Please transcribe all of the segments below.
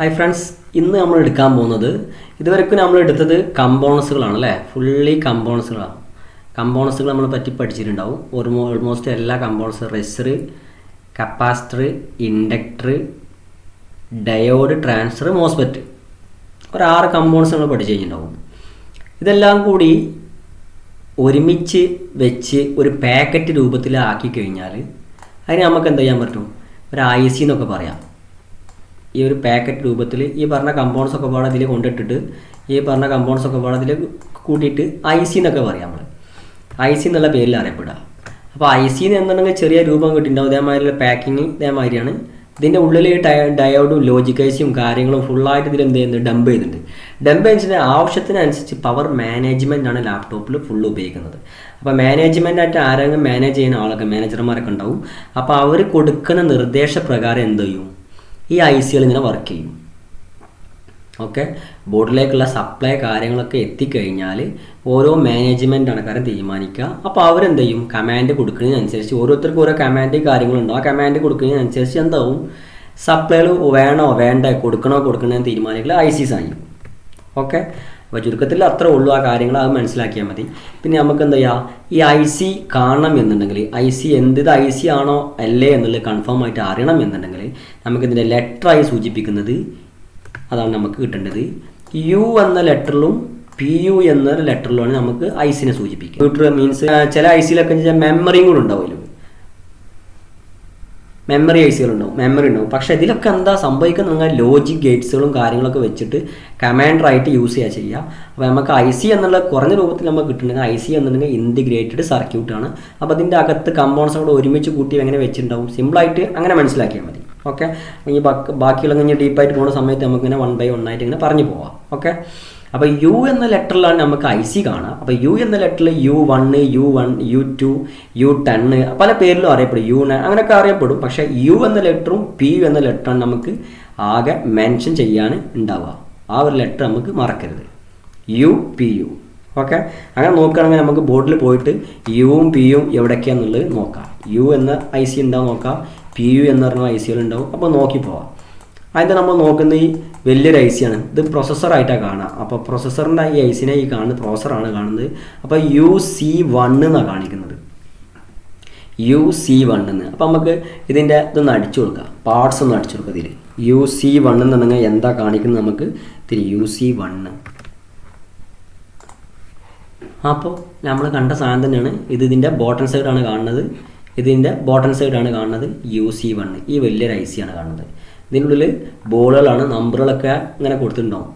Hi friends ഇന്ന് നമ്മൾ എടുക്കാൻ പോകുന്നത് ഇതുവരെക്കും നമ്മൾ എടുത്തത് കമ്പോണസുകളാണ് അല്ലേ ഫുള്ളി കമ്പോണസുകളാണ് കമ്പോണസുകൾ നമ്മൾ പറ്റി പഠിച്ചിട്ടുണ്ടാവും. ഓർമോ ഓൾമോസ്റ്റ് എല്ലാ കമ്പോണസും resistor capacitor inductor diode transistor MOSFET ഒരു ആറ് കമ്പോണസ് നമ്മൾ പഠിച്ചു കഴിഞ്ഞിട്ടുണ്ടാവും. ഇതെല്ലാം കൂടി ഒരുമിച്ച് വെച്ച് ഒരു പാക്കറ്റ് രൂപത്തിലാക്കി കഴിഞ്ഞാൽ അതിന് നമുക്ക് എന്ത് ചെയ്യാൻ പറ്റും? ഒരു ഐ സി എന്നൊക്കെ പറയാം. ഈ ഒരു പാക്കറ്റ് രൂപത്തിൽ ഈ പറഞ്ഞ കമ്പൗണ്ട്സ് ഒക്കെ പാടെ ഇതിൽ കൊണ്ടിട്ടിട്ട് ഈ പറഞ്ഞ കമ്പൗണ്ട്സ് ഒക്കെ പാടെ ഇതിൽ കൂട്ടിയിട്ട് ഐ സി എന്നൊക്കെ പറയാം നമ്മൾ ഐ സി എന്നുള്ള പേരിൽ അറിയപ്പെടുക. അപ്പോൾ ഐ സി എന്ന് എന്നുണ്ടെങ്കിൽ ചെറിയ രൂപം കിട്ടിയിട്ടുണ്ടാവും. ഇതേമാതിരിയുള്ള പാക്കിങ് ഇതേമാതിരിയാണ്. ഇതിന്റെ ഉള്ളിൽ ഡയോഡും ലോജിക്കൈസും കാര്യങ്ങളും ഫുള്ളായിട്ട് ഇതിൽ എന്ത് ചെയ്യുന്നുണ്ട്? ഡംപ് ചെയ്തിട്ടുണ്ട് ഡംപ് ചെയ്യുന്നതിന് ആവശ്യത്തിനനുസരിച്ച് പവർ മാനേജ്മെന്റ് ആണ് ലാപ്ടോപ്പിൽ ഫുൾ ഉപയോഗിക്കുന്നത്. അപ്പോൾ മാനേജ്മെന്റ് ആയിട്ട് ആരെങ്കിലും മാനേജ് ചെയ്യുന്ന ആളൊക്കെ മാനേജർമാരൊക്കെ ഉണ്ടാവും. അപ്പോൾ അവർ കൊടുക്കുന്ന നിർദ്ദേശപ്രകാരം എന്ത് ചെയ്യും? ഈ ഐ സികൾ ഇങ്ങനെ വർക്ക് ചെയ്യും. ഓക്കെ ബോർഡിലേക്കുള്ള സപ്ലൈ കാര്യങ്ങളൊക്കെ എത്തിക്കഴിഞ്ഞാൽ ഓരോ മാനേജ്മെന്റ് ആണ് കാര്യം തീരുമാനിക്കുക. അപ്പോൾ അവരെന്ത് ചെയ്യും കമാൻഡ് കൊടുക്കുന്നതിനനുസരിച്ച് ഓരോരുത്തർക്കും ഓരോ കമാൻഡ് കാര്യങ്ങളുണ്ടോ ആ കമാൻഡ് കൊടുക്കുന്നതിനനുസരിച്ച് എന്താവും? സപ്ലൈകൾ വേണോ വേണ്ടേ കൊടുക്കണോ കൊടുക്കണമെന്ന് തീരുമാനിക്കുക ഐ സി സാധിക്കും ഓക്കെ അപ്പോൾ ചുരുക്കത്തിൽ അത്രേ ഉള്ളൂ ആ കാര്യങ്ങൾ അത് മനസ്സിലാക്കിയാൽ മതി. പിന്നെ നമുക്ക് എന്താ ചെയ്യുക ഈ ഐ സി കാണണം എന്നുണ്ടെങ്കിൽ ഐ സി എന്ത് ഐ സി ആണോ അല്ലേ എന്നുള്ളത് കൺഫേം ആയിട്ട് അറിയണം എന്നുണ്ടെങ്കിൽ നമുക്കിതിന്റെ ലെറ്ററായി സൂചിപ്പിക്കുന്നത് അതാണ് നമുക്ക് കിട്ടേണ്ടത്. യു എന്ന ലെറ്ററിലും പി യു എന്ന ലെറ്ററിലുമാണ് നമുക്ക് ഐസിനെ സൂചിപ്പിക്കുക. മീൻസ് ചില ഐ സിയിലൊക്കെ മെമ്മറിയും കൂടെ ഉണ്ടാവുമല്ലോ. മെമ്മറി ഐ സികളുണ്ടാവും മെമ്മറി ഉണ്ടാവും. പക്ഷേ ഇതിലൊക്കെ എന്താ സംഭവിക്കുന്നത് നിങ്ങൾ ലോജിക് ഗേറ്റ്സുകളും കാര്യങ്ങളൊക്കെ വെച്ചിട്ട് കമാൻഡറായിട്ട് യൂസ് ചെയ്യുക ചെയ്യുക അപ്പോൾ നമുക്ക് ഐ സി എന്നുള്ള കുറഞ്ഞ രൂപത്തിൽ നമുക്ക് കിട്ടുന്നുണ്ടെങ്കിൽ ഐ സി എന്നുണ്ടെങ്കിൽ ഇന്റിഗ്രേറ്റഡ് സർക്യൂട്ടാണ് അപ്പോൾ അതിന്റെ അകത്ത് കമ്പൗണ്ട്സ് കൂടെ ഒരുമിച്ച് കൂട്ടി എങ്ങനെ വെച്ചിട്ടുണ്ടാവും? സിമ്പിളായിട്ട് അങ്ങനെ മനസ്സിലാക്കിയാൽ മതി. ഓക്കെ ഈ ബാക്കിയുള്ള കഴിഞ്ഞ് ഡീപ്പായിട്ട് പോകുന്ന സമയത്ത് നമുക്കിങ്ങനെ വൺ ബൈ വൺ ആയിട്ട് ഇങ്ങനെ പറഞ്ഞു പോവാം. ഓക്കെ അപ്പോൾ യു എന്ന ലെറ്ററിലാണ് നമുക്ക് ഐ സി കാണുക. അപ്പോൾ യു എന്ന ലെറ്ററിൽ U one U one U two U ten പല പേരിലും അറിയപ്പെടും. യു നയൻ അങ്ങനെയൊക്കെ അറിയപ്പെടും. പക്ഷേ യു എന്ന ലെറ്ററും പി യു എന്ന ലെറ്ററാണ് നമുക്ക് ആകെ മെൻഷൻ ചെയ്യാൻ ഉണ്ടാവുക. ആ ഒരു ലെറ്റർ നമുക്ക് മറക്കരുത്. യു പി യു ഓക്കെ അങ്ങനെ നോക്കുകയാണെങ്കിൽ നമുക്ക് ബോർഡിൽ പോയിട്ട് യുവും പിയും എവിടേക്കാന്നുള്ളത് നോക്കാം. യു എന്ന ഐ സി ഉണ്ടാവും നോക്കാം. പി യു എന്ന് പറഞ്ഞ ഐ സികൾ ഉണ്ടാവും. അപ്പോൾ നോക്കി പോവാം. അതിന്റെ നമ്മൾ നോക്കുന്ന ഈ വലിയൊരു ഐ സി ആണ്. ഇത് പ്രൊസസ്സറായിട്ടാണ് കാണുക. അപ്പോൾ പ്രൊസസ്സറിന്റെ ഈ ഐ സിനെ ഈ കാണുന്നത് പ്രോസറാണ് കാണുന്നത്. അപ്പോൾ യു സി വൺ എന്നാണ് കാണിക്കുന്നത്. യു സി വൺ എന്ന് അപ്പോൾ നമുക്ക് ഇതിന്റെ ഇതൊന്ന് അടിച്ചു കൊടുക്കാം. പാർട്സ് ഒന്ന് അടിച്ചു കൊടുക്കുക ഇതിൽ യു സി വൺ എന്നുണ്ടെങ്കിൽ എന്താ കാണിക്കുന്നത് നമുക്ക്? ഇതിൽ യു സി വണ്ണ് അപ്പോൾ നമ്മൾ കണ്ട സാധനം തന്നെയാണ്. ഇത് ഇതിന്റെ ബോട്ടൺ സൈഡാണ് കാണുന്നത്. ഇതിന്റെ ബോട്ടൺ സൈഡാണ് കാണുന്നത് യു സി വൺ ഈ വലിയൊരു ഐ സി ആണ് കാണുന്നത്. ഇതിനുള്ളിൽ ബോളുകളാണ് നമ്പറുകളൊക്കെ ഇങ്ങനെ കൊടുത്തിട്ടുണ്ടാവും.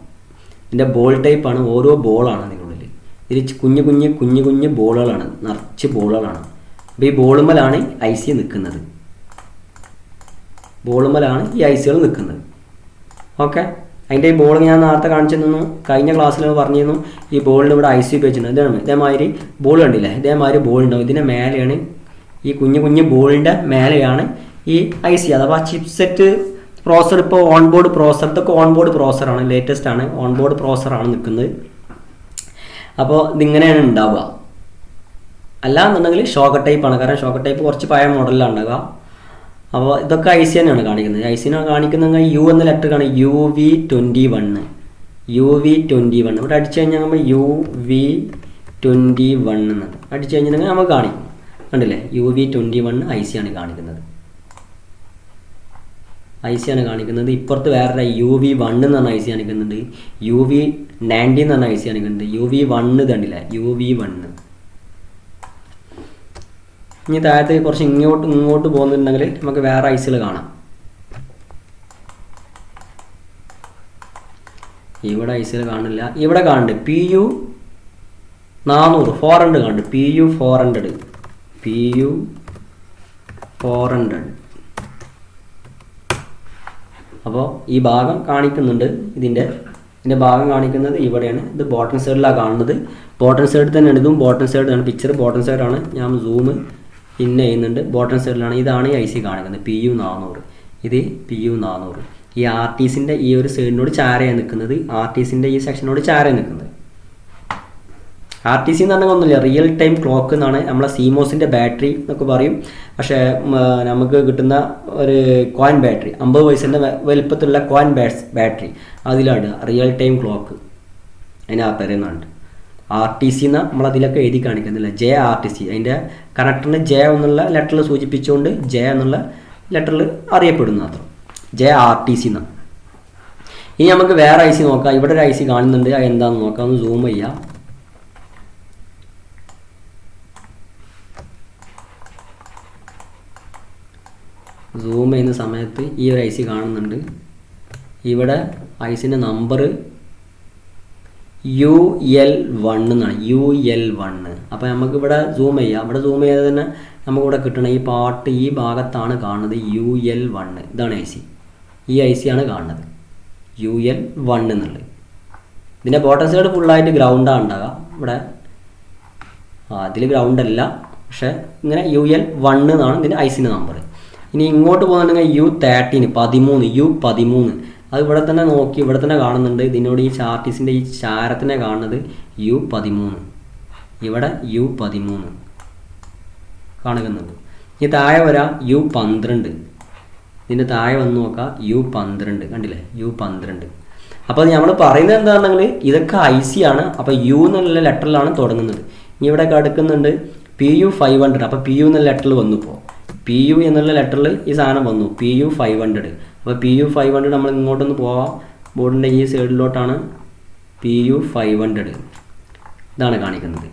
ഇതിന്റെ ബോൾ ടൈപ്പാണ് ഓരോ ബോളാണ് അതിനുള്ളിൽ ഇതിൽ കുഞ്ഞു കുഞ്ഞ് കുഞ്ഞു കുഞ്ഞു ബോളുകളാണ് നിറച്ച് ബോളുകളാണ്. അപ്പോൾ ഈ ബോളുമ്മലാണ് ഐ സി നിൽക്കുന്നത് ബോളുമ്മലാണ് ഈ ഐ സികൾ നിൽക്കുന്നത് ഓക്കെ? അതിന്റെ ഈ ബോൾ ഞാൻ നേരത്തെ കാണിച്ചു തന്നു കഴിഞ്ഞ ക്ലാസ്സിൽ പറഞ്ഞിരുന്നു ഈ ബോളിന് ഇവിടെ ഐ സി ഉപയോഗിച്ചിട്ടുണ്ട്. ഇതാണ് ഇതേമാതിരി ബോൾ കണ്ടില്ലേ? ഇതേമാതിരി ബോൾ ഉണ്ടാവും. ഇതിന്റെ മേലെയാണ് ഈ കുഞ്ഞു കുഞ്ഞു ബോളിന്റെ മേലെയാണ് ഈ ഐ സി അഥവാ ചിപ്സെറ്റ് പ്രോസർ ഇപ്പോൾ ഓൺബോർഡ് പ്രോസർ ഇതൊക്കെ ഓൺ ബോർഡ് പ്രോസറാണ് ലേറ്റസ്റ്റ് ആണ്. ഓൺബോർഡ് പ്രോസറാണ് നിൽക്കുന്നത്. അപ്പോൾ ഇതിങ്ങനെയാണ് ഉണ്ടാവുക. അല്ല എന്നുണ്ടെങ്കിൽ ഷോക്ക് ടൈപ്പാണ് കാരണം ഷോക്ക് ടൈപ്പ് കുറച്ച് പഴയ മോഡലിലാണ് ഉണ്ടാവുക. അപ്പോൾ ഇതൊക്കെ ഐ സി തന്നെയാണ് കാണിക്കുന്നത്. ഐ സിനാണ് കാണിക്കുന്നത് യു എന്ന ലെറ്റർ ആണ് U V twenty one U V twenty one ഇവിടെ അടിച്ചു കഴിഞ്ഞാൽ നമ്മൾ യു വി ട്വന്റി വൺ എന്ന്. അടിച്ചു കഴിഞ്ഞിട്ടുണ്ടെങ്കിൽ നമുക്ക് കാണിക്കും. കണ്ടില്ലേ? U V twenty one I C ആണ് കാണിക്കുന്നത്. ഐ സി ആണ് കാണിക്കുന്നത്. ഇപ്പുറത്ത് വേറൊരു യു വി വൺ എന്ന് പറഞ്ഞ ഐ സി കാണിക്കുന്നുണ്ട്. യു വി നയന്റി എന്ന് പറഞ്ഞ ഐ സി കാണിക്കുന്നുണ്ട് യു വി വൺ കണ്ടില്ല? യു വി വണ്ണ് ഇനി താഴത്ത് കുറച്ച് ഇങ്ങോട്ട് ഇങ്ങോട്ട് പോകുന്നുണ്ടെങ്കിൽ നമുക്ക് വേറെ ഐസികൾ കാണാം. ഇവിടെ ഐസികൾ കാണില്ല. ഇവിടെ കാണുന്നുണ്ട് പി യു നാനൂറ്. ഫോർ ഹൺഡ്രഡ് കാണുന്നുണ്ട് P U four hundred P U four hundred അപ്പോൾ ഈ ഭാഗം കാണിക്കുന്നുണ്ട് ഇതിന്റെ ഇതിന്റെ ഭാഗം കാണിക്കുന്നത് ഇവിടെയാണ്. ഇത് ബോട്ടൺ സൈഡിലാണ് കാണുന്നത്. ബോട്ടൺ സൈഡിൽ തന്നെയാണ് ഇതും ബോട്ടൺ സൈഡാണ് പിക്ചർ ബോട്ടൺ സൈഡാണ് ഞാൻ സൂം ഇന്ന ചെയ്യുന്നുണ്ട്. ബോട്ടൺ സൈഡിലാണ് ഇതാണ് ഈ ഐ സി കാണിക്കുന്നത്. പി യു നാനൂറ്. ഇത് പി യു നാനൂറ്. ഈ ആർ ടി സിന്റെ ഈ ഒരു സൈഡിനോട് ചാരയാണ് നിൽക്കുന്നത്. ആർ ടി സിന്റെ ഈ സെക്ഷനോട് ചാരയാണ് നിൽക്കുന്നത്. ആർ ടി സി എന്ന് പറഞ്ഞാൽ ഒന്നുമില്ല. റിയൽ ടൈം ക്ലോക്ക് എന്നാണ് നമ്മളെ സീമോസിന്റെ ബാറ്ററി എന്നൊക്കെ പറയും. പക്ഷേ നമുക്ക് കിട്ടുന്ന ഒരു കോയിൻ ബാറ്ററി അമ്പത് പൈസന്റെ വലിപ്പത്തിലുള്ള കോയിൻ ബാറ്റ്സ് ബാറ്ററി അതിലാണ് റിയൽ ടൈം ക്ലോക്ക് അതിന് ആ ആർ ടി സി എന്ന് നമ്മളതിലൊക്കെ എഴുതി കാണിക്കുന്നില്ല. ജെ ആർ ടി സി അതിന്റെ കണക്ടറിന് ജെ എന്നുള്ള ലെറ്ററിൽ സൂചിപ്പിച്ചുകൊണ്ട് ജെ എന്നുള്ള ലെറ്ററിൽ അറിയപ്പെടുന്നു മാത്രം. ജെ ആർ ടി സി എന്നാണ് ഇനി നമുക്ക് വേറെ ഐ സി നോക്കാം. ഇവിടെ ഒരു ഐ സി കാണുന്നുണ്ട്. അത് എന്താണെന്ന് നോക്കാം? ഒന്ന് സൂം ചെയ്യാം. സൂം ചെയ്യുന്ന സമയത്ത് ഈ ഒരു ഐ സി കാണുന്നുണ്ട്. ഇവിടെ ഐസിന്റെ നമ്പർ യു എൽ വൺ എന്നാണ് യു എൽ വൺ അപ്പോൾ നമുക്കിവിടെ സൂം ചെയ്യാം. ഇവിടെ സൂം ചെയ്താൽ തന്നെ നമുക്കിവിടെ കിട്ടണം ഈ പാട്ട് ഈ ഭാഗത്താണ് കാണുന്നത് യു എൽ വൺ ഇതാണ് ഐ സി ഈ ഐ സി ആണ് കാണുന്നത് യു എൽ വൺ എന്നുള്ളത് ഇതിന്റെ ബോട്ടം സൈഡ് ഫുള്ളായിട്ട് ഗ്രൗണ്ടാണ് ഉണ്ടാകുക ഇവിടെ അതിൽ ഗ്രൗണ്ടല്ല പക്ഷേ ഇങ്ങനെ യു എൽ വൺ എന്നാണ് ഇതിന്റെ ഐസിന്റെ നമ്പർ ഇനി ഇങ്ങോട്ട് പോകുന്നുണ്ടെങ്കിൽ യു തേർട്ടീന് പതിമൂന്ന് യു പതിമൂന്ന്. അത് ഇവിടെ തന്നെ നോക്കി ഇവിടെ തന്നെ കാണുന്നുണ്ട്. ഇതിനോട് ഈ ചാർട്ടിസിന്റെ ഈ ചാരത്തിനെ കാണുന്നത് യു പതിമൂന്ന്. ഇവിടെ യു പതിമൂന്ന്. കാണുന്നുണ്ട്. ഇനി താഴെ വരാം യു പന്ത്രണ്ട്. ഇതിന്റെ താഴെ വന്ന് നോക്കാം യു പന്ത്രണ്ട്. കണ്ടില്ലേ? യു പന്ത്രണ്ട്. അപ്പോൾ നമ്മൾ പറയുന്നത് എന്താണെന്നെങ്കിൽ ഇതൊക്കെ ഐ സി ആണ്. അപ്പോൾ യു എന്നുള്ള ലെറ്ററിലാണ് തുടങ്ങുന്നത്. ഇവിടെ കിടക്കുന്നുണ്ട് പി യു ഫൈവ് ഹൺഡ്രഡ് അപ്പോൾ പി യു എന്നുള്ള ലെറ്ററിൽ വന്നു ഇപ്പോൾ പി യു എന്നുള്ള ലെറ്ററിൽ ഈ സാധനം വന്നു. പി യു ഫൈവ് ഹൺഡ്രഡ് അപ്പോൾ പി യു ഫൈവ് ഹൺഡ്രഡ് നമ്മൾ ഇങ്ങോട്ടൊന്ന് പോവാം. ബോർഡിന്റെ ഈ സൈഡിലോട്ടാണ് പി യു ഫൈവ് ഹൺഡ്രഡ് ഇതാണ് കാണിക്കുന്നത്.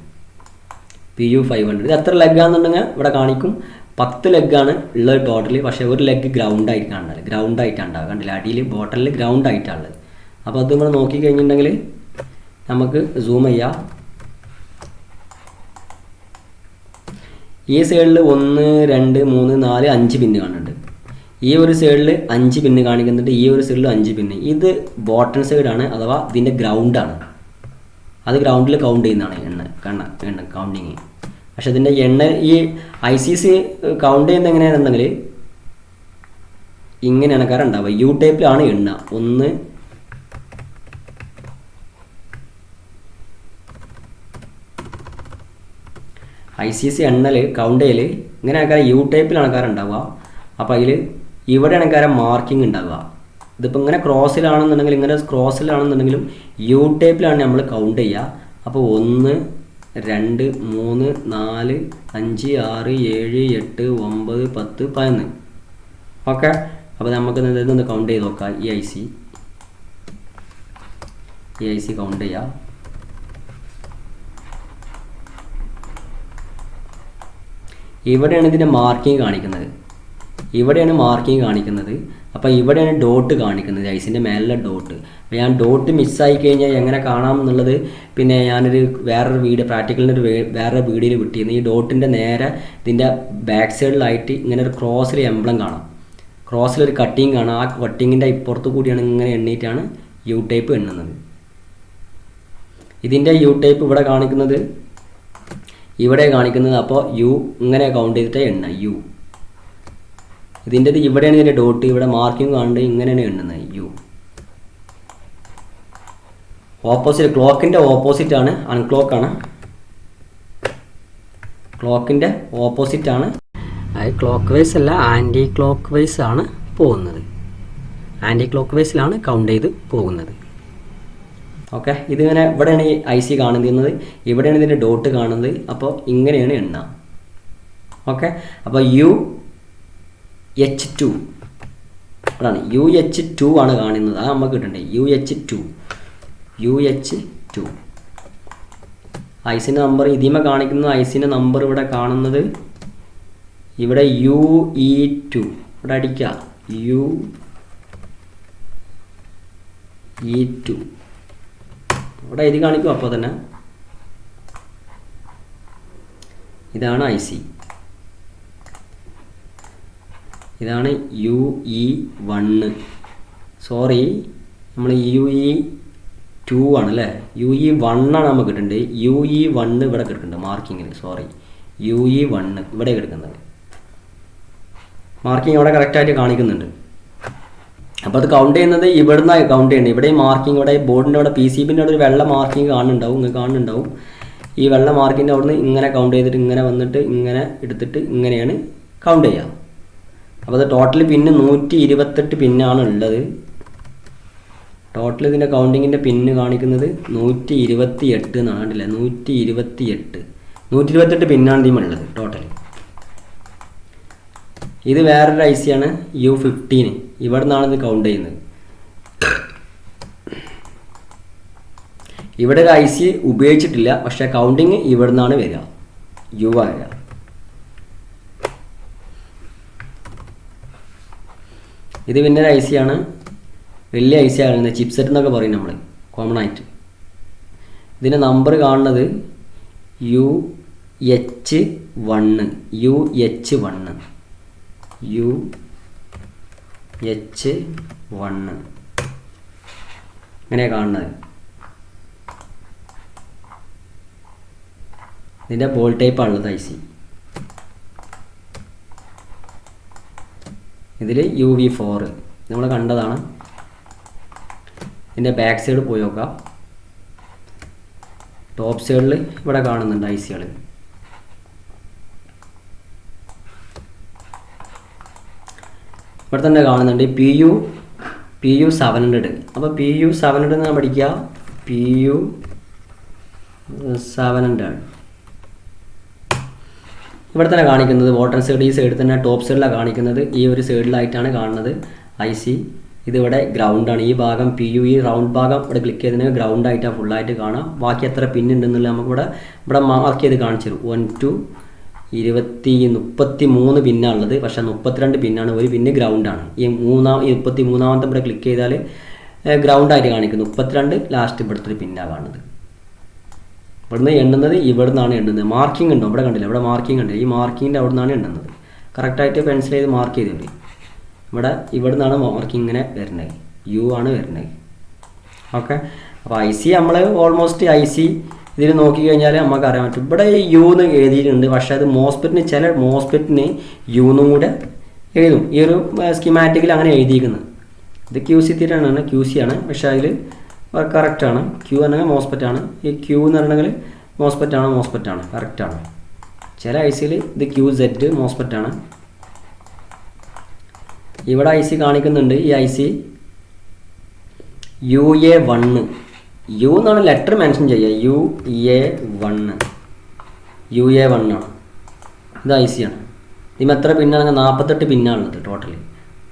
പി യു ഫൈവ് ഹൺഡ്രഡ് ഇത് എത്ര ലെഗാണെന്നുണ്ടെങ്കിൽ ഇവിടെ കാണിക്കും. പത്ത് ലെഗാണ് ഉള്ളത് ടോട്ടലി പക്ഷേ ഒരു ലെഗ് ഗ്രൗണ്ട് ആയിട്ടാണ് ഉണ്ടാവുക ഗ്രൗണ്ട് ആയിട്ടാണ് ഉണ്ടാവുക. കണ്ടില്ല? അടിയിൽ ബോട്ടലിൽ ഗ്രൗണ്ടായിട്ടാണ് ഉള്ളത്. അപ്പോൾ അത് നമ്മൾ നോക്കി കഴിഞ്ഞിട്ടുണ്ടെങ്കിൽ നമുക്ക് സൂം ചെയ്യാം. ഈ സൈഡിൽ ഒന്ന് രണ്ട് മൂന്ന് നാല് അഞ്ച് പിന്ന് കാണുന്നുണ്ട്. ഈ ഒരു സൈഡിൽ അഞ്ച് പിന്ന് കാണിക്കുന്നുണ്ട് ഈ ഒരു സൈഡിൽ അഞ്ച് പിന്ന് ഇത് ബോട്ടൺ സൈഡാണ് അഥവാ ഇതിന്റെ ഗ്രൗണ്ടാണ് അത് ഗ്രൗണ്ടിൽ കൗണ്ട് ചെയ്യുന്നതാണ് എണ്ണ കണ്ണ എണ്ണ കൗണ്ടിങ് പക്ഷെ ഇതിന്റെ എണ്ണ ഈ ഐ സി സി കൗണ്ട് ചെയ്യുന്നത് എങ്ങനെയാണെന്നുണ്ടെങ്കിൽ ഇങ്ങനെയാണ് കാരണം ഉണ്ടാവുക. യു ടൈപ്പിലാണ് എണ്ണ. ഒന്ന് ഐ സി സി എണ്ണൽ കൗണ്ട് ചെയ്യൽ ഇങ്ങനെ ആൾക്കാരെ യു ടൈപ്പിൽ ആൾക്കാർ ഉണ്ടാവുക അപ്പോൾ അതിൽ ഇവിടെ ആൾക്കാരെ മാർക്കിംഗ് ഉണ്ടാവുക. ഇതിപ്പോൾ ഇങ്ങനെ ക്രോസിലാണെന്നുണ്ടെങ്കിൽ ഇങ്ങനെ ക്രോസിലാണെന്നുണ്ടെങ്കിലും യു ടൈപ്പിലാണ് നമ്മൾ കൗണ്ട് ചെയ്യുക. അപ്പോൾ ഒന്ന് രണ്ട് മൂന്ന് നാല് അഞ്ച് ആറ് ഏഴ് എട്ട് ഒമ്പത് പത്ത് പതിനൊന്ന്. ഓക്കെ? അപ്പോൾ നമുക്ക് ഇതൊന്ന് കൗണ്ട് ചെയ്ത് നോക്കാം. ഈ ഐ സി. ഈ ഐ സി കൗണ്ട് ചെയ്യാം ഇവിടെയാണ് ഇതിന്റെ മാർക്കിംഗ് കാണിക്കുന്നത്. ഇവിടെയാണ് മാർക്കിംഗ് കാണിക്കുന്നത്. അപ്പോൾ ഇവിടെയാണ് ഡോട്ട് കാണിക്കുന്നത്. ഐസിന്റെ മേലെ ഡോട്ട് അപ്പോൾ ഞാൻ ഡോട്ട് മിസ്സായി കഴിഞ്ഞാൽ എങ്ങനെ കാണാം എന്നുള്ളത് പിന്നെ ഞാനൊരു വേറൊരു വീഡിയോ പ്രാക്ടിക്കലിന്റെ ഒരു വേറൊരു വീഡിയോയിൽ വിട്ടിരുന്നു. ഈ ഡോട്ടിന്റെ നേരെ ഇതിന്റെ ബാക്ക് സൈഡിലായിട്ട് ഇങ്ങനെ ഒരു ക്രോസിൽ എംബ്ലം കാണാം. ക്രോസിലൊരു കട്ടിങ് കാണാം. ആ കട്ടിങ്ങിന്റെ ഇപ്പുറത്ത് കൂടിയാണ് ഇങ്ങനെ എണ്ണീറ്റാണ് യു ടൈപ്പ് എണ്ണുന്നത്. ഇതിന്റെ യു ടൈപ്പ് ഇവിടെ കാണിക്കുന്നത് ഇവിടെ കാണിക്കുന്നത് അപ്പോൾ യു ഇങ്ങനെ കൗണ്ട് ചെയ്തിട്ട് എണ്ണ യു ഇതിന്റെ ഇവിടെയാണ് ഇതിന്റെ ഡോട്ട് ഇവിടെ മാർക്കിംഗ് കാണുന്നത് ഇങ്ങനെയാണ് എണ്ണുന്നത് യു ഓപ്പോസിറ്റ് ക്ലോക്കിന്റെ ഓപ്പോസിറ്റ് ആണ് അൺക്ലോക്ക് ആണ്. ക്ലോക്കിന്റെ ഓപ്പോസിറ്റ് ആണ്. അത് ക്ലോക്ക് വൈസ് അല്ല ആന്റി ക്ലോക്ക് വൈസ് ആണ് പോകുന്നത്. ആന്റി ക്ലോക്ക് വൈസിലാണ് കൗണ്ട് ചെയ്ത് പോകുന്നത്. ഓക്കെ ഇതിങ്ങനെ ഇവിടെയാണ് ഈ ഐ സി കാണുന്നത് ഇവിടെയാണ് ഇതിന്റെ ഡോട്ട് കാണുന്നത്. അപ്പോൾ ഇങ്ങനെയാണ് എണ്ണ. ഓക്കെ അപ്പോൾ യു എച്ച് ടു അതാണ്. യു എച്ച് ടു ആണ് കാണുന്നത്. അത് നമുക്ക് കിട്ടണ്ടേ. U H two U H two ഐസിന്റെ number ഇതിമ കാണിക്കുന്ന. ഐസിന്റെ നമ്പർ ഇവിടെ കാണുന്നത് ഇവിടെ യു ഇ ടു ഇവിടെ അടിക്കുക യു ഇ ടു ഇവിടെ എഴുതി കാണിക്കും അപ്പോൾ തന്നെ. ഇതാണ് ഐ സി ഇതാണ് യു ഇ വണ്ണ് സോറി നമ്മൾ യു ഇ ടു ആണ് അല്ലേ? യു ഇ വണ്ണാണ് നമുക്ക് കിട്ടുന്നത് യു ഇ വണ്ണ് ഇവിടെ കിടക്കുന്നുണ്ട് മാർക്കിങ്ങിന് സോറി യു ഇ വണ്ണ് ഇവിടെ കിടക്കുന്നത് മാർക്കിംഗ് അവിടെ കറക്റ്റായിട്ട് കാണിക്കുന്നുണ്ട്. അപ്പോൾ അത് കൗണ്ട് ചെയ്യുന്നത് ഇവിടുന്ന് കൗണ്ട് ചെയ്യുന്നത് ഇവിടെ ഈ മാർക്കിംഗ് ഇവിടെ ബോർഡിന്റെ അവിടെ പി സി ബിന്റെ അവിടെ ഒരു വെള്ള മാർക്കിംഗ് കാണുന്നുണ്ടാവും ഇങ്ങനെ കാണുന്നുണ്ടാവും. ഈ വെള്ള മാർക്കിന്റെ അവിടുന്ന് ഇങ്ങനെ കൗണ്ട് ചെയ്തിട്ട് ഇങ്ങനെ വന്നിട്ട് ഇങ്ങനെ എടുത്തിട്ട് ഇങ്ങനെയാണ് കൗണ്ട് ചെയ്യുക. അപ്പോൾ അത് ടോട്ടൽ പിന്ന് നൂറ്റി ഇരുപത്തെട്ട് പിന്നാണ് ഉള്ളത്. ടോട്ടൽ ഇതിന്റെ കൗണ്ടിങ്ങിന്റെ പിന്ന് കാണിക്കുന്നത് നൂറ്റി ഇരുപത്തി എട്ട് എന്നാണ് കണ്ടില്ല? നൂറ്റി ഇരുപത്തി എട്ട് നൂറ്റി ഇരുപത്തെട്ട് പിന്നാണ് ഇതിമുള്ളത് ടോട്ടൽ ഇത് വേറൊരു ഐ സിയാണ് യു ഫിഫ്റ്റീന് ഇവിടെ നിന്നാണ് ഇത് കൗണ്ട് ചെയ്യുന്നത്. ഇവിടെ ഒരു ഐ സി ഉപയോഗിച്ചിട്ടില്ല പക്ഷെ കൗണ്ടിങ് ഇവിടെ നിന്നാണ് വരിക. യു വരിക ഇത് പിന്നെ ഒരു ഐ സി ആണ്. വലിയ ഐ സി ആണ്. ചിപ്സെറ്റ് എന്നൊക്കെ പറയും നമ്മൾ കോമൺ ആയിട്ട്. ഇതിന്റെ നമ്പർ കാണുന്നത് U H one U H one U H one ഇങ്ങനെ കാണുന്നത്. ഇതിന്റെ ബോൾ ടൈപ്പ് ഉള്ളത് ഐ സി ഇതിൽ യു വി ഫോറ് നമ്മൾ കണ്ടതാണ്. ഇതിന്റെ ബാക്ക് സൈഡ് പോയി നോക്കാം. ടോപ്പ് സൈഡിൽ ഇവിടെ കാണുന്നുണ്ട് ഐ സികൾ ഇവിടെ തന്നെ കാണുന്നുണ്ട് P U P U seven hundred അപ്പോൾ പി യു സെവൻ ഹൺഡ്രഡ് എന്ന് പഠിക്കുക. പി യു സെവൻ ഹൺഡ്രഡ് ഇവിടെ തന്നെ കാണിക്കുന്നത് വോട്ടർ സൈഡ് ഈ സൈഡിൽ തന്നെ ടോപ്പ് സൈഡിലാണ് കാണിക്കുന്നത്. ഈ ഒരു സൈഡിലായിട്ടാണ് കാണുന്നത്. ഐ സി ഇതിവിടെ ഗ്രൗണ്ടാണ് ഈ ഭാഗം പി യു ഈ റൗണ്ട് ഭാഗം ഇവിടെ ക്ലിക്ക് ചെയ്തതിന് ഗ്രൗണ്ടായിട്ടാണ് ഫുള്ളായിട്ട് കാണാം. ബാക്കി എത്ര പിൻ ഉണ്ടെന്നുള്ള നമുക്കിവിടെ ഇവിടെ മാർക്ക് ചെയ്ത് കാണിച്ചു തരും. വൺ ടു ഇരുപത്തി മുപ്പത്തി മൂന്ന് പിന്നാണുള്ളത്. പക്ഷേ മുപ്പത്തിരണ്ട് പിന്നാണ്. ഒരു പിന്നെ ഗ്രൗണ്ടാണ്. ഈ മൂന്നാം മുപ്പത്തി മൂന്നാമത്തെ ഇവിടെ ക്ലിക്ക് ചെയ്താൽ ഗ്രൗണ്ടായിട്ട് കാണിക്കുന്നു. മുപ്പത്തിരണ്ട് ലാസ്റ്റ് ഇവിടുത്തെ ഒരു പിന്നാണ് കാണുന്നത് ഇവിടുന്ന് എണ്ണുന്നത് ഇവിടെ നിന്നാണ് എണ്ണുന്നത്. മാർക്കിംഗ് ഉണ്ടോ? ഇവിടെ കണ്ടില്ല? ഇവിടെ മാർക്കിംഗ് ഉണ്ട് ഈ മാർക്കിങ്ങിന്റെ അവിടെ നിന്നാണ് എണ്ണുന്നത്. കറക്റ്റായിട്ട് പെൻസിൽ ചെയ്ത് മാർക്ക് ചെയ്ത് വരും ഇവിടെ ഇവിടെ നിന്നാണ് മാർക്കിംഗ് വരുന്നത്. യു ആണ് വരുന്നത്. ഓക്കെ അപ്പോൾ ഐ സി നമ്മൾ ഓൾമോസ്റ്റ് ഐ സി ഇതിൽ നോക്കി കഴിഞ്ഞാൽ നമുക്ക് അറിയാൻ പറ്റും. ഇവിടെ യു എന്ന് എഴുതിയിട്ടുണ്ട്. പക്ഷേ അത് മോസ്പെറ്റിന് ചില മോസ്പെറ്റിന് യു കൂടെ എഴുതും. ഈ ഒരു സ്കിമാറ്റിക്കിൽ അങ്ങനെ എഴുതിയിരിക്കുന്നത്. ഇത് ക്യു സി തീരാണ് ക്യു സി ആണ്. പക്ഷേ അതിൽ കറക്റ്റാണ് ക്യൂ പറഞ്ഞാൽ മോസ്പെറ്റ് ആണ്. ഈ ക്യൂ എന്ന് പറഞ്ഞെങ്കിൽ മോസ്പെറ്റ് ആണ് ആണ്. കറക്റ്റാണ് ചില ഐ സിയിൽ ഇത് ക്യൂ സെറ്റ് മോസ്പെറ്റ് ആണ്. ഇവിടെ ഐ സി കാണിക്കുന്നുണ്ട്. ഈ I C U A one U എന്നാണ് ലെറ്റർ മെൻഷൻ ചെയ്യുക U A one U A ആണ്. ഇത് ഐ സി ആണ്. ഇതിന് എത്ര പിന്നാണെങ്കിൽ നാൽപ്പത്തെട്ട് പിന്നാണുള്ളത് ടോട്ടലി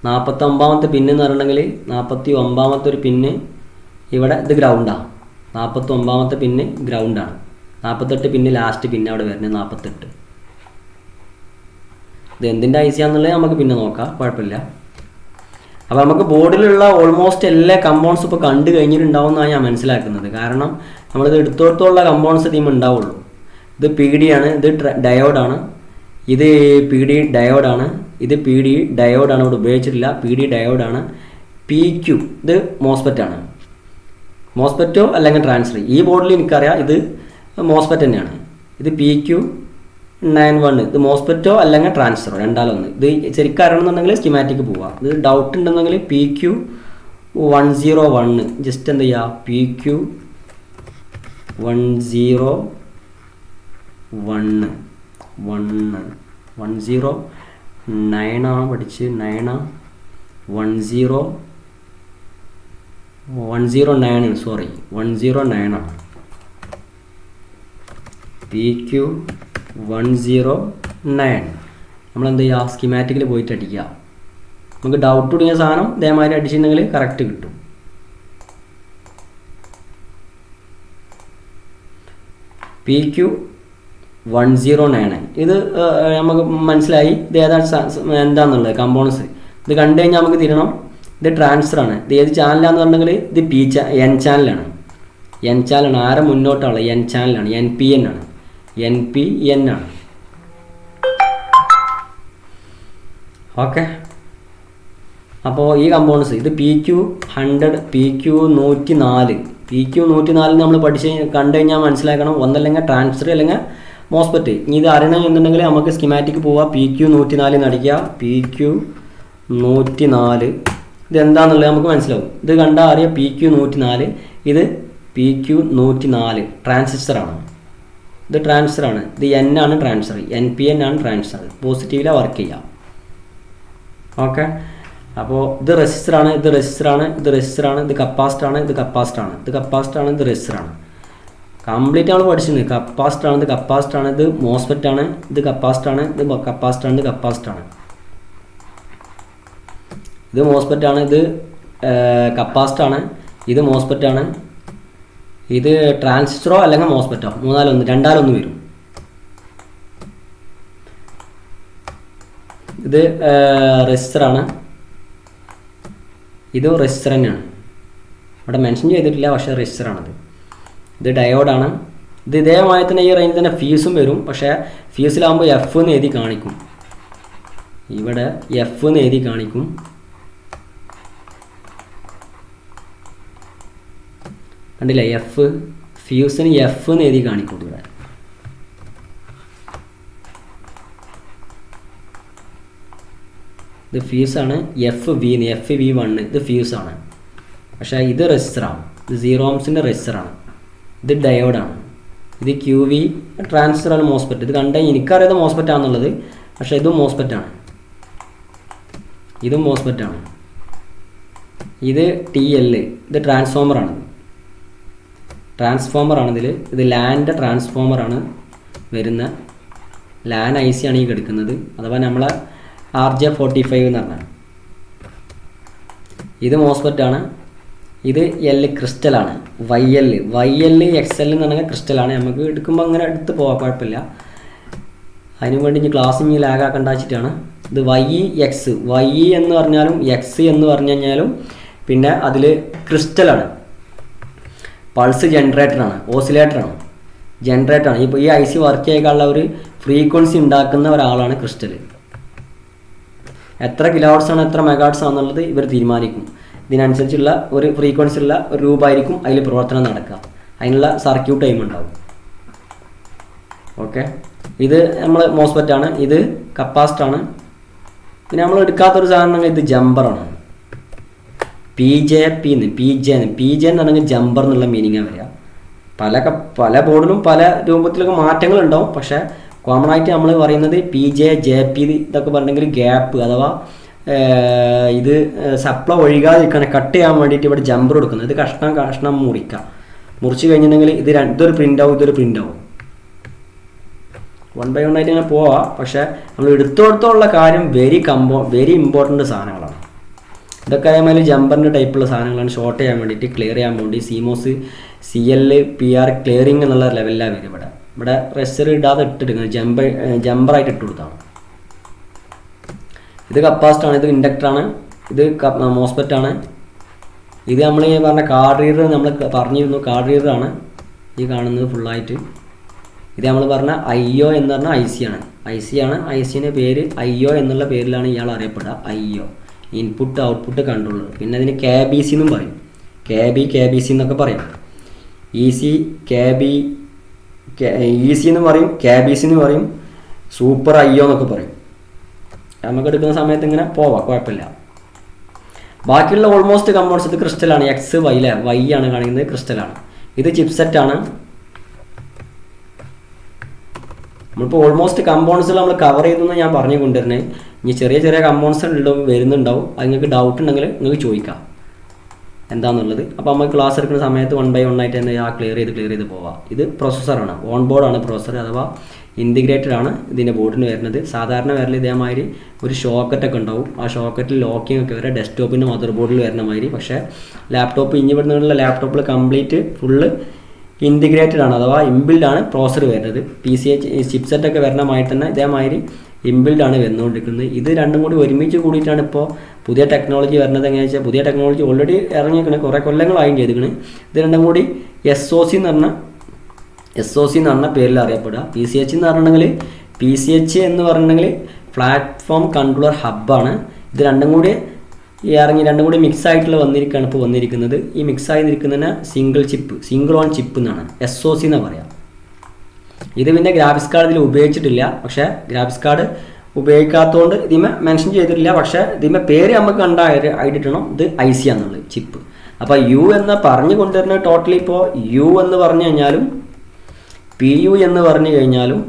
നാൽപ്പത്തി ഒമ്പാമത്തെ പിന്ന് എന്ന് പറഞ്ഞിട്ടുണ്ടെങ്കിൽ നാൽപ്പത്തി ഒമ്പാമത്തെ ഒരു പിന്ന് ഇവിടെ ഇത് ഗ്രൗണ്ടാണ് നാൽപ്പത്തി ഒമ്പാമത്തെ പിന്ന് ഗ്രൗണ്ടാണ് നാൽപ്പത്തെട്ട് പിന്ന് ലാസ്റ്റ് പിന്നെ അവിടെ വരുന്നത് നാൽപ്പത്തെട്ട് ഇത് എന്തിന്റെ ഐ സി ആണെന്നുള്ളത് നമുക്ക് പിന്നെ നോക്കാം. കുഴപ്പമില്ല. അപ്പോൾ നമുക്ക് ബോർഡിലുള്ള ഓൾമോസ്റ്റ് എല്ലാ കമ്പൗണ്ട്സ് ഇപ്പോൾ കണ്ടു കഴിഞ്ഞിട്ടുണ്ടാവുമെന്നാണ് ഞാൻ മനസ്സിലാക്കുന്നത്. കാരണം നമ്മളിത് എടുത്തോടത്തോളം കമ്പൗണ്ട്സ് തീം ഉണ്ടാവുള്ളൂ. ഇത് പി ഡി ആണ് ഇത് ഡയോഡാണ് ഇത് പി ഡി ഡയോഡാണ് ഇത് പി ഡി ഡയോഡാണ് ഇവിടെ ഉപയോഗിച്ചിട്ടില്ല. പി ഡി ഡയോഡാണ് പി ക്യു ഇത് മോസ്പെറ്റ് ആണ്. മോസ്പെറ്റോ അല്ലെങ്കിൽ ട്രാൻസ്ഫർ ഈ ബോർഡിൽ എനിക്കറിയാം ഇത് മോസ്പെറ്റ് തന്നെയാണ്. ഇത് പി ക്യു നയൻ വൺ. ഇത് മോസ്പെറ്റോ അല്ലെങ്കിൽ ട്രാൻസ്ഫറോ രണ്ടാലൊന്ന്. ഇത് ശരിക്കും അറിയണമെന്നുണ്ടെങ്കിൽ സ്കിമാറ്റിക് പോവാം. ഇത് ഡൗട്ട് ഉണ്ടെന്നുണ്ടെങ്കിൽ P Q one zero one just എന്ത് ചെയ്യുക P Q one zero one one one zero നയനാണ് പഠിച്ച് Nayana one zero one zero nine sorry one zero നയനാണ് P Q one zero nine നമ്മൾ എന്ത് ചെയ്യുക? സ്കിമാറ്റിക്കിൽ പോയിട്ട് അടിക്കുക നമുക്ക് ഡൗട്ട് തുടങ്ങിയ സാധനം ഇതേമാതിരി അടിച്ചിട്ടുണ്ടെങ്കിൽ കറക്റ്റ് കിട്ടും. P Q one zero nine ഇത് നമുക്ക് മനസ്സിലായി ഇത് ഏതാ എന്താണെന്നുള്ളത് കമ്പോണൻസ് ഇത് കണ്ടു കഴിഞ്ഞാൽ നമുക്ക് തിരണം ഇത് ട്രാൻസ്ഫർ ആണ്. ഇത് ഏത് ചാനലാന്ന് പറഞ്ഞെങ്കിൽ ഇത് പി ചാ എൻ ചാനലാണ് എൻ ചാനലാണ് ആരെ മുന്നോട്ടാണ് എൻ ചാനലാണ് എൻ പി എൻ ആണ്. എൻ പി എൻ ആണ്. ഓക്കെ അപ്പോൾ ഈ കമ്പോണൻസ് ഇത് P Q hundred P Q നൂറ്റി നാല് പി ക്യു നൂറ്റി നാലിൽ നമ്മൾ പഠിച്ച് കണ്ടു കഴിഞ്ഞാൽ മനസ്സിലാക്കണം. ഒന്നല്ലെങ്കിൽ ട്രാൻസ്ഫർ അല്ലെങ്കിൽ മോസ്പെറ്റ് ഇനി ഇത് അറിയണം എന്നുണ്ടെങ്കിൽ നമുക്ക് സ്കിമാറ്റിക് പോവാം. പി ക്യു നൂറ്റി നാല് നടിക്കുക പി ക്യു നൂറ്റി നാല് ഇത് എന്താണെന്നുള്ളത് നമുക്ക് മനസ്സിലാവും. ഇത് കണ്ടാൽ അറിയാം പി ക്യു നൂറ്റി നാല് ഇത് പി ക്യു നൂറ്റി നാല് ട്രാൻസിസ്റ്ററാണ് ഇത് ട്രാൻസ്ഫർ ആണ് ഇത് എൻ ആണ് ട്രാൻസ്ഫർ എൻ പി എൻ ആണ് ട്രാൻസ്ഫർ പോസിറ്റീവിലാണ് വർക്ക് ചെയ്യാം ഓക്കെ അപ്പോൾ ഇത് റെസിസ്റ്റർ ആണ് ഇത് റെസിസ്റ്റർ ആണ് ഇത് റെസിസ്റ്റർ ആണ് ഇത് കപ്പാസിറ്റർ ആണ് ഇത് കപ്പാസിറ്റർ ആണ് ഇത് കപ്പാസിറ്റർ ആണ് ഇത് റെസിസ്റ്റർ ആണ് കംപ്ലീറ്റ് നമ്മൾ പഠിച്ചിട്ടുണ്ട് കപ്പാസിറ്റർ ആണ് ഇത് കപ്പാസിറ്റർ ആണ് ഇത് മോസ്ഫെറ്റ് ആണ് ഇത് കപ്പാസിറ്റർ ആണ് ഇത് കപ്പാസിറ്റർ ആണ് ഇത് കപ്പാസിറ്റർ ആണ് ഇത് മോസ്ഫെറ്റ് ആണ് ഇത് കപ്പാസിറ്റർ ആണ് ഇത് മോസ്ഫെറ്റ് ആണ് ഇത് ട്രാൻസിസ്റ്ററോ അല്ലെങ്കിൽ മോസ്ഫെറ്റോ? മൂന്നാലൊന്ന് രണ്ടാലൊന്ന് വരും. ഇത് റെസിസ്റ്റർ ആണ്. ഇത് റെസിസ്റ്റർ തന്നെയാണ്. അവിടെ മെൻഷൻ ചെയ്തിട്ടില്ല പക്ഷേ റെസിസ്റ്റർ ആണത്. ഇത് ഡയോഡാണ് ഇത് ഇതേമായി തന്നെ ഈ റേഞ്ചിൽ തന്നെ ഫീസും വരും. പക്ഷേ ഫീസിലാകുമ്പോൾ എഫ് എന്ന് എഴുതി കാണിക്കും. ഇവിടെ എഫ് എന്ന് എഴുതി കാണിക്കും. കണ്ടില്ല? എഫ് ഫ്യൂസിന് എഫ് എന്ന് എഴുതി കാണിക്കും ഇവിടെ. ഇത് ഫ്യൂസാണ് F V F V one ഇത് ഫ്യൂസാണ് പക്ഷേ ഇത് റെസിസ്റ്ററാണ് ഇത് സീറോ ഓംസിന്റെ റെസിസ്റ്ററാണ് ഇത് ഡയോഡാണ് ഇത് ക്യൂ വി ട്രാൻസ്ഫറാണ് മോസ്പെറ്റ് ഇത് കണ്ടാൽ എനിക്കറിയാതെ മോസ്പെറ്റ് ആണെന്നുള്ളത്. പക്ഷേ ഇതും മോസ്പെറ്റ് ആണ്. ഇതും മോസ്പെറ്റ് ആണ്. ഇത് ടി എൽ ഇത് ട്രാൻസ്ഫോമറാണ് ട്രാൻസ്ഫോമറാണ് ഇതിൽ ഇത് ലാൻഡ് ട്രാൻസ്ഫോമറാണ് വരുന്ന. ലാൻ ഐ സി ആണ് ഈ കിടക്കുന്നത് അഥവാ നമ്മളെ ആർ ജെ ഫോർട്ടി ഫൈവ് എന്ന് പറഞ്ഞാൽ ഇത് മോസ്പെറ്റ് ആണ്. ഇത് L ക്രിസ്റ്റലാണ് Y L Y L X L എന്ന് പറഞ്ഞാൽ ക്രിസ്റ്റലാണ് നമുക്ക് എടുക്കുമ്പോൾ അങ്ങനെ എടുത്ത് പോകാം കുഴപ്പമില്ല. അതിനു വേണ്ടി ഇനി ക്ലാസ് ഇനി ലാഗാക്കേണ്ട വെച്ചിട്ടാണ്. ഇത് വൈ എക്സ് വൈ എന്ന് പറഞ്ഞാലും എക്സ് എന്ന് പറഞ്ഞു കഴിഞ്ഞാലും പിന്നെ അതിൽ ക്രിസ്റ്റലാണ് പൾസ് ജനറേറ്ററാണ് ഓസിലേറ്ററാണ് ജനറേറ്ററാണ് ഇപ്പോൾ ഈ ഐ സി വർക്ക് ചെയ്യാനുള്ള ഒരു ഫ്രീക്വൻസി ഉണ്ടാക്കുന്ന ഒരാളാണ് ക്രിസ്റ്റൽ എത്ര കിലോട്ട്സ് ആണ് എത്ര മെഗാട്ട്സ് ആണെന്നുള്ളത് ഇവർ തീരുമാനിക്കും. ഇതിനനുസരിച്ചുള്ള ഒരു ഫ്രീക്വൻസി ഉള്ള ഒരു രൂപമായിരിക്കും അതിൽ പ്രവർത്തനം നടക്കുക. അതിനുള്ള സർക്യൂട്ട് ടൈം ഉണ്ടാവും. ഓക്കെ ഇത് നമ്മൾ മോസ്ഫെറ്റ് ആണ്. ഇത് കപ്പാസിറ്റാണ് പിന്നെ നമ്മൾ എടുക്കാത്തൊരു സാധനം ഇത് ജമ്പറാണ് പി ജെ പി എന്ന് പി ജെ എന്ന് പി ജെ എന്ന് പറഞ്ഞാൽ ജമ്പർ എന്നുള്ള മീനിങ്ങാണ് വരിക. പല പല ബോർഡിലും പല രൂപത്തിലൊക്കെ മാറ്റങ്ങൾ ഉണ്ടാവും പക്ഷേ കോമൺ ആയിട്ട് നമ്മൾ പറയുന്നത് പി ജെ ജെ പി ഇതൊക്കെ പറഞ്ഞെങ്കിൽ ഗ്യാപ്പ് അഥവാ ഇത് സപ്ലൈ ഒഴുകാതിരിക്കാൻ കട്ട് ചെയ്യാൻ വേണ്ടിയിട്ട് ഇവിടെ ജമ്പർ കൊടുക്കുന്നത് ഇത് കഷ്ണം കഷ്ണം മുറിക്കാം. മുറിച്ച് കഴിഞ്ഞിട്ടുണ്ടെങ്കിൽ ഇത് രണ്ടൊരു പ്രിന്റ് ആവും ഇതൊരു പ്രിന്റ് ആവും വൺ ബൈ വൺ ആയിട്ട് ഇങ്ങനെ പോവാം. പക്ഷേ നമ്മൾ എടുത്തോടത്തോളം കാര്യം വെരി കമ്പോ വെരി ഇമ്പോർട്ടന്റ് സാധനങ്ങളാണ്. ഇതൊക്കെ അതേമാതിരി ജമ്പറിന്റെ ടൈപ്പുള്ള സാധനങ്ങളാണ്. ഷോർട്ട് ചെയ്യാൻ വേണ്ടിയിട്ട് ക്ലിയർ ചെയ്യാൻ വേണ്ടി CMOS C L P R clearing എന്നുള്ള ലെവലിലാണ് വരും ഇവിടെ. ഇവിടെ റെസ്റ്റർ ഇടാതെ ഇട്ടെടുക്കുന്നത് ജമ്പ ജമ്പറായിട്ട് ഇട്ട് കൊടുത്താണ് ഇത് കപ്പാസിറ്റർ ആണ് ഇത് ഇൻഡക്ടറാണ് ഇത് മോസ്പെറ്റാണ് ഇത് നമ്മൾ ഈ പറഞ്ഞ കാർഡ് റീഡർ നമ്മൾ പറഞ്ഞിരുന്നു കാർഡ് റീഡറാണ് ഈ കാണുന്നത് ഫുള്ളായിട്ട് ഇത് നമ്മൾ പറഞ്ഞ ഐ ഒ എന്ന് പറഞ്ഞാൽ ഐ സി ആണ്. ഐ സി ആണ് ഐ സിന്റെ പേര് ഐ ഒ എന്നുള്ള പേരിലാണ് ഇയാൾ അറിയപ്പെടുക. I O input output controller പിന്നെ അതിന് കെ ബി സി എന്നും പറയും. K B K B C എന്നൊക്കെ പറയും. E C K B E C എന്ന് പറയും കെ ബി സി എന്ന് പറയും സൂപ്പർ ഐ ഒ എന്നൊക്കെ പറയും. നമുക്ക് എടുക്കുന്ന സമയത്ത് ഇങ്ങനെ പോവാം കുഴപ്പമില്ല. ബാക്കിയുള്ള ഓൾമോസ്റ്റ് കമ്പോൺസ് ഇത് ക്രിസ്റ്റലാണ് എക്സ് വൈ അല്ലേ വൈ ആണ് കാണിക്കുന്നത് ക്രിസ്റ്റലാണ് ഇത് ചിപ്സെറ്റ് ആണ്. നമ്മളിപ്പോൾ ഓൾമോസ്റ്റ് കമ്പൗണ്ട്സ് നമ്മൾ കവർ ചെയ്തെന്ന് ഞാൻ പറഞ്ഞു കൊണ്ടുവരണേ ഇനി ചെറിയ ചെറിയ കമ്പൗണ്ട്സ് ഉണ്ടാവും വരുന്നുണ്ടാവും. അത് നിങ്ങൾക്ക് ഡൗട്ട് ഉണ്ടെങ്കിൽ നിങ്ങൾക്ക് ചോദിക്കാം. എന്താണെന്നുള്ളത് അപ്പോൾ നമ്മൾ ക്ലാസ് എടുക്കുന്ന സമയത്ത് വൺ ബൈ വൺ ആയിട്ട് തന്നെ ആ ക്ലിയർ ചെയ്ത് ക്ലിയർ ചെയ്ത് പോവാം. ഇത് പ്രോസസ്സറാണ് ഓൺ ബോർഡാണ് പ്രോസസ്സർ അഥവാ ഇന്റിഗ്രേറ്റഡ് ആണ് ഇതിന്റെ ബോർഡിന് വരുന്നത്. സാധാരണ വരൽ ഇതേമാതിരി ഒരു ഷോക്കറ്റൊക്കെ ഉണ്ടാവും. ആ ഷോക്കറ്റിൽ ലോക്കിംഗ് ഒക്കെ വരെ ഡെസ്ക്ടോപ്പിന്റെ മദർ ബോർഡിൽ വരുന്ന മാതിരി. പക്ഷേ ലാപ്ടോപ്പ് ഇനി ഇവിടുന്നുള്ള ലാപ്ടോപ്പിൽ കംപ്ലീറ്റ് ഫുള്ള് ഇന്റിഗ്രേറ്റഡ് ആണ് അഥവാ ഇംബിൽഡ് ആണ് പ്രോസർ വരുന്നത്. പി സി എച്ച് ചിപ്സെറ്റ് ഒക്കെ വരണമായി തന്നെ ഇതേമാതിരി ഇംബിൽഡ് ആണ് വന്നുകൊണ്ടിരിക്കുന്നത്. ഇത് രണ്ടും കൂടി ഒരുമിച്ച് കൂടിയിട്ടാണ് ഇപ്പോൾ പുതിയ ടെക്നോളജി വരുന്നത് എങ്ങനെയാണെന്ന് വെച്ചാൽ പുതിയ ടെക്നോളജി ഓൾറെഡി ഇറങ്ങിയിരിക്കണേ കുറേ കൊല്ലങ്ങളായും ചെയ്തിരിക്കണേ. ഇത് രണ്ടും കൂടി എസ് ഒ സി എന്ന് പറഞ്ഞ എസ് ഒ സി എന്ന് പറഞ്ഞ പേരിൽ അറിയപ്പെടുക. പി സി എച്ച് എന്ന് പറഞ്ഞിട്ടുണ്ടെങ്കിൽ പി സി എച്ച് എന്ന് പറഞ്ഞിട്ടുണ്ടെങ്കിൽ പ്ലാറ്റ്ഫോം കൺട്രോളർ ഹബ്ബാണ് ഇത് രണ്ടും കൂടി ഈ ഇറങ്ങി രണ്ടും കൂടി മിക്സ് ആയിട്ടുള്ള വന്നിരിക്കുകയാണ് ഇപ്പോൾ വന്നിരിക്കുന്നത്. ഈ മിക്സ് ആയി നിൽക്കുന്നതിന് single chip single on chip എന്നാണ്. എസ് ഒ സി എന്ന് പറയാം. ഇത് പിന്നെ ഗ്രാഫിക്സ് കാർഡ് ഇതിൽ ഉപയോഗിച്ചിട്ടില്ല. പക്ഷേ ഗ്രാഫിക്സ് കാർഡ് ഉപയോഗിക്കാത്തതുകൊണ്ട് ഇതിമേ മെൻഷൻ ചെയ്തിട്ടില്ല. പക്ഷേ ഇതിമേ പേര് നമുക്ക് കണ്ട ആയിട്ടിട്ടണം ഇത് ഐ സി ആണെന്നുള്ളത് ചിപ്പ് അപ്പോൾ യു എന്ന് പറഞ്ഞു കൊണ്ടുവരുന്ന ടോട്ടലി ഇപ്പോൾ യു എന്ന് പറഞ്ഞു കഴിഞ്ഞാലും പി യു എന്ന് പറഞ്ഞു കഴിഞ്ഞാലും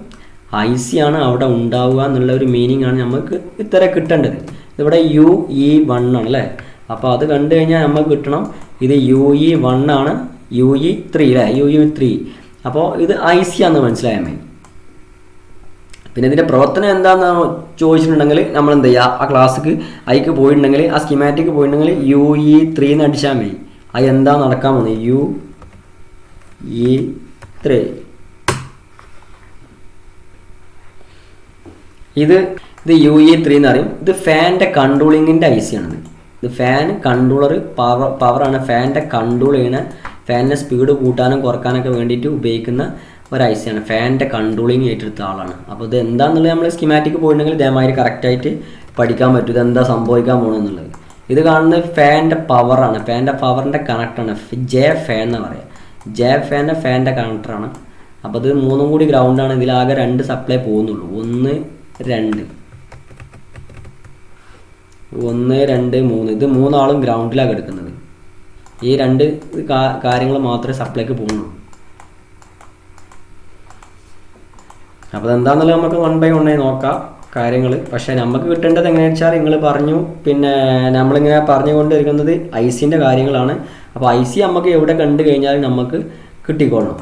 ഐ സി ആണ് അവിടെ ഉണ്ടാവുക എന്നുള്ള ഒരു മീനിങ് ആണ് നമുക്ക് ഇത്ര കിട്ടേണ്ടത്. ഇവിടെ യു ഇ വൺ ആണ് അല്ലേ? അപ്പോൾ അത് കണ്ടു കഴിഞ്ഞാൽ നമുക്ക് കിട്ടണം ഇത് യു ഇ വൺ ആണ് യു ഇ ത്രീ അല്ലേ? യു ഇ ത്രീ അപ്പോൾ ഇത് ഐ സി ആണെന്ന് മനസ്സിലായാൽ മതി പിന്നെ ഇതിന്റെ പ്രവർത്തനം എന്താണെന്ന് ചോദിച്ചിട്ടുണ്ടെങ്കിൽ നമ്മൾ എന്ത് ചെയ്യുക ആ ക്ലാസ്സിക്ക് ഐക്ക് പോയിട്ടുണ്ടെങ്കിൽ ആ സ്കിമാറ്റിക്ക് പോയിട്ടുണ്ടെങ്കിൽ യു ഇ ത്രീ എന്ന് അടിച്ചാൽ മതി. അത് എന്താ നടക്കാൻ പോകുന്നത്? യു ഇ ത്രീ ഇത് ഇത് യു ഇ ത്രീ എന്ന് പറയും. ഇത് ഫാന്റെ കൺട്രോളിങ്ങിന്റെ ഐ സി ആണിത്. ഇത് ഫാൻ കൺട്രോളർ പവർ പവറാണ് ഫാന്റെ കൺട്രോൾ ചെയ്യണ ഫാനിന്റെ സ്പീഡ് കൂട്ടാനും കുറക്കാനൊക്കെ വേണ്ടിയിട്ട് ഉപയോഗിക്കുന്ന ഒരു ഐ ആണ്. ഫാനിന്റെ കൺട്രോളിങ് ഏറ്റെടുത്ത ആളാണ്. അപ്പോൾ ഇത് എന്താണെന്നുള്ളത് നമ്മൾ സ്കിമാറ്റിക് പോയിട്ടുണ്ടെങ്കിൽ ഇതേമാതിരി കറക്റ്റായിട്ട് പഠിക്കാൻ പറ്റും. ഇതെന്താ സംഭവിക്കാൻ പോകണമെന്നുള്ളത് ഇത് കാണുന്നത് ഫാനിന്റെ പവറാണ് ഫാനിന്റെ പവറിന്റെ കണക്ടാണ് ജെ ഫാൻ എന്ന് പറയുക ജെ ഫാന്റെ ഫാനിന്റെ കണക്ടറാണ് അപ്പോൾ ഇത് മൂന്നും കൂടി ഗ്രൗണ്ടാണ് ഇതിലാകെ രണ്ട് സപ്ലൈ പോകുന്നുള്ളൂ. ഒന്ന് രണ്ട്. ഒന്ന് രണ്ട് മൂന്ന്. ഇത് മൂന്നാളും ഗ്രൗണ്ടിലാണ് കിടക്കുന്നത്. ഈ രണ്ട് കാര്യങ്ങൾ മാത്രമേ സപ്ലൈക്ക് പോകുന്നുള്ളൂ അപ്പോൾ അതെന്താണെന്നുള്ളത് നമുക്ക് വൺ ബൈ വണ്ണായി നോക്കാം കാര്യങ്ങൾ പക്ഷേ നമുക്ക് കിട്ടേണ്ടത് എങ്ങനെയാണെന്ന് വെച്ചാൽ നിങ്ങൾ പറഞ്ഞു പിന്നെ നമ്മളിങ്ങനെ പറഞ്ഞുകൊണ്ടിരിക്കുന്നത് സിന്റെ കാര്യങ്ങളാണ്. അപ്പോൾ ഐ സി നമുക്ക് എവിടെ കണ്ടു കഴിഞ്ഞാൽ നമുക്ക് കിട്ടിക്കോളണം.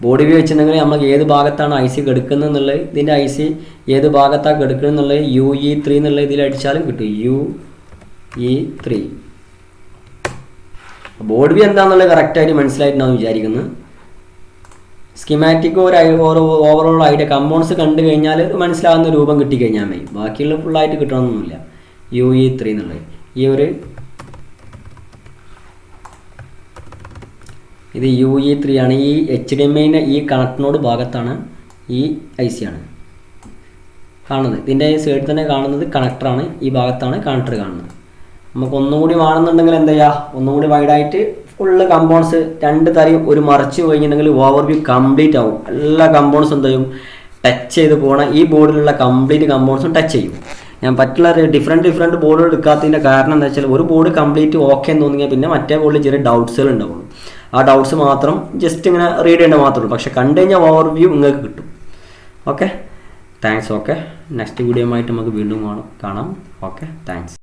ബോഡി വ്യൂ വെച്ചിട്ടുണ്ടെങ്കിൽ നമുക്ക് ഏത് ഭാഗത്താണ് ഐ സി കെടുക്കുന്നത് എന്നുള്ളത് ഇതിന്റെ ഐ സി ഏത് ഭാഗത്താണ് കെടുക്കുന്നത് എന്നുള്ളത് യു ഇ ത്രീ എന്നുള്ള ഇതിൽ അടിച്ചാലും കിട്ടും. U E three body view എന്താണെന്നുള്ളത് കറക്റ്റായിട്ട് മനസ്സിലായിട്ടുണ്ടാവും വിചാരിക്കുന്നത് സ്കിമാറ്റിക് ഒരു ഓവറോൾ ആയിട്ട് കമ്പൗണ്ട്സ് കണ്ടു കഴിഞ്ഞാൽ മനസ്സിലാകുന്ന രൂപം കിട്ടിക്കഴിഞ്ഞാൽ മതി. ബാക്കിയുള്ള ഫുള്ളായിട്ട് കിട്ടണമെന്നൊന്നുമില്ല. യു ഇ ത്രീ എന്നുള്ളത്. ഈ ഒരു ഇത് യു ഇ ത്രീ ആണ്. ഈ എച്ച് ഡി എം ഐന്റെ ഈ കണക്റ്റിനോട് ഭാഗത്താണ് ഈ ഐ സി ആണ്. കാണുന്നത്. ഇതിന്റെ സൈഡിൽ തന്നെ കാണുന്നത് കണക്ടറാണ് ഈ ഭാഗത്താണ് കണക്ടർ കാണുന്നത്. നമുക്ക് ഒന്നുകൂടി വേണമെന്നുണ്ടെങ്കിൽ എന്താ ചെയ്യുക ഒന്നും കൂടി വൈഡായിട്ട് ഫുള്ള് കമ്പൗണ്ട്സ് രണ്ട് തരയും ഒരു മറിച്ച് കഴിഞ്ഞിട്ടുണ്ടെങ്കിൽ ഓവർ വ്യൂ കംപ്ലീറ്റ് ആവും. എല്ലാ കമ്പൗണ്ട്സും എന്ത് ചെയ്യും? ടച്ച് ചെയ്ത് പോകണം ഈ ബോർഡിലുള്ള കംപ്ലീറ്റ് കമ്പൗണ്ട്സും ടച്ച് ചെയ്യും. ഞാൻ പറ്റുള്ള ഡിഫറെന്റ് ഡിഫറെന്റ് ബോർഡുകൾ എടുക്കാത്തതിന്റെ കാരണം എന്താ വെച്ചാൽ ഒരു ബോർഡ് കംപ്ലീറ്റ് ഓക്കെ എന്ന് തോന്നിയാൽ പിന്നെ മറ്റേ ബോർഡിൽ ചെറിയ ഡൗട്ട്സുകൾ ഉണ്ടാവുള്ളൂ ആ ഡൗട്ട്സ് മാത്രം ജസ്റ്റ് ഇങ്ങനെ റീഡ് ചെയ്യേണ്ട മാത്രമേ ഉള്ളൂ. പക്ഷെ കണ്ടു കഴിഞ്ഞാൽ ഓവർ വ്യൂ നിങ്ങൾക്ക് കിട്ടും. Okay thanks okay next video ആയിട്ട് നമുക്ക് വീണ്ടും കാണാം. കാണാം ഓക്കെ താങ്ക്സ്